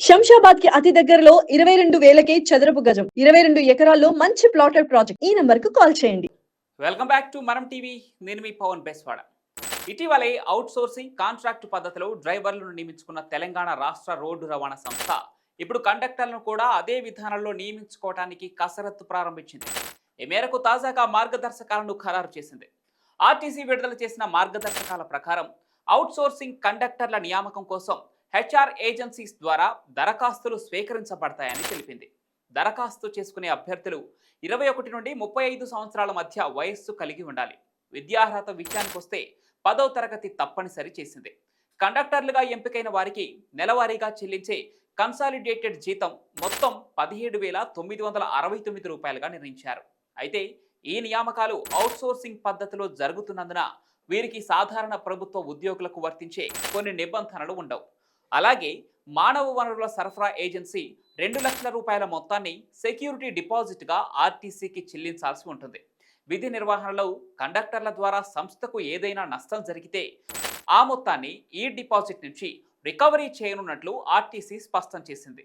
శంషాబాద్కి అతి దగ్గరలో ఇరవై రెండు వేలకే చదరపు గజం ఇరవై రెండు ఎకరాల్లో మంచి ప్లాటెడ్ ప్రాజెక్ట్ ఈ నంబర్కు కాల్ చేయండి. Welcome back to Manam TV నేను మీ పవన్ బెస్వాడ. ఇటీవలే అవుట్ సోర్సింగ్ కాంట్రాక్టు పద్ధతిలో డ్రైవర్లను నియమించుకున్న తెలంగాణ రాష్ట్ర రోడ్డు రవాణా సంస్థ ఇప్పుడు కండక్టర్లను కూడా అదే విధానంలో నియమించుకోవడానికి కసరత్తు ప్రారంభించింది. ఈ మేరకు తాజాగా మార్గదర్శకాలను ఖరారు చేసింది. ఆర్టీసీ విడుదల చేసిన మార్గదర్శకాల ప్రకారం అవుట్ సోర్సింగ్ కండక్టర్ల నియామకం కోసం హెచ్ఆర్ ఏజెన్సీస్ ద్వారా దరఖాస్తులు స్వీకరించబడతాయని తెలిపింది. దరఖాస్తు చేసుకునే అభ్యర్థులు ఇరవై ఒకటి నుండి ముప్పై ఐదు సంవత్సరాల మధ్య వయస్సు కలిగి ఉండాలి. విద్యార్హత విషయానికి వస్తే పదో తరగతి తప్పనిసరి చేసింది. కండక్టర్లుగా ఎంపికైన వారికి నెలవారీగా చెల్లించే కన్సాలిడేటెడ్ జీతం మొత్తం పదిహేడు వేల తొమ్మిది వందల అరవై తొమ్మిది రూపాయలుగా నిర్ణయించారు. అయితే ఈ నియామకాలు అవుట్సోర్సింగ్ పద్ధతిలో జరుగుతున్నందున వీరికి సాధారణ ప్రభుత్వ ఉద్యోగులకు వర్తించే కొన్ని నిబంధనలు ఉండవు. అలాగే మానవ వనరుల సరఫరా ఏజెన్సీ రెండు లక్షల రూపాయల మొత్తాన్ని సెక్యూరిటీ డిపాజిట్గా ఆర్టీసీకి చెల్లించాల్సి ఉంటుంది. విధి నిర్వహణలో కండక్టర్ల ద్వారా సంస్థకు ఏదైనా నష్టం జరిగితే ఆ మొత్తాన్ని ఈ డిపాజిట్ నుంచి రికవరీ చేయనున్నట్లు ఆర్టీసీ స్పష్టం చేసింది.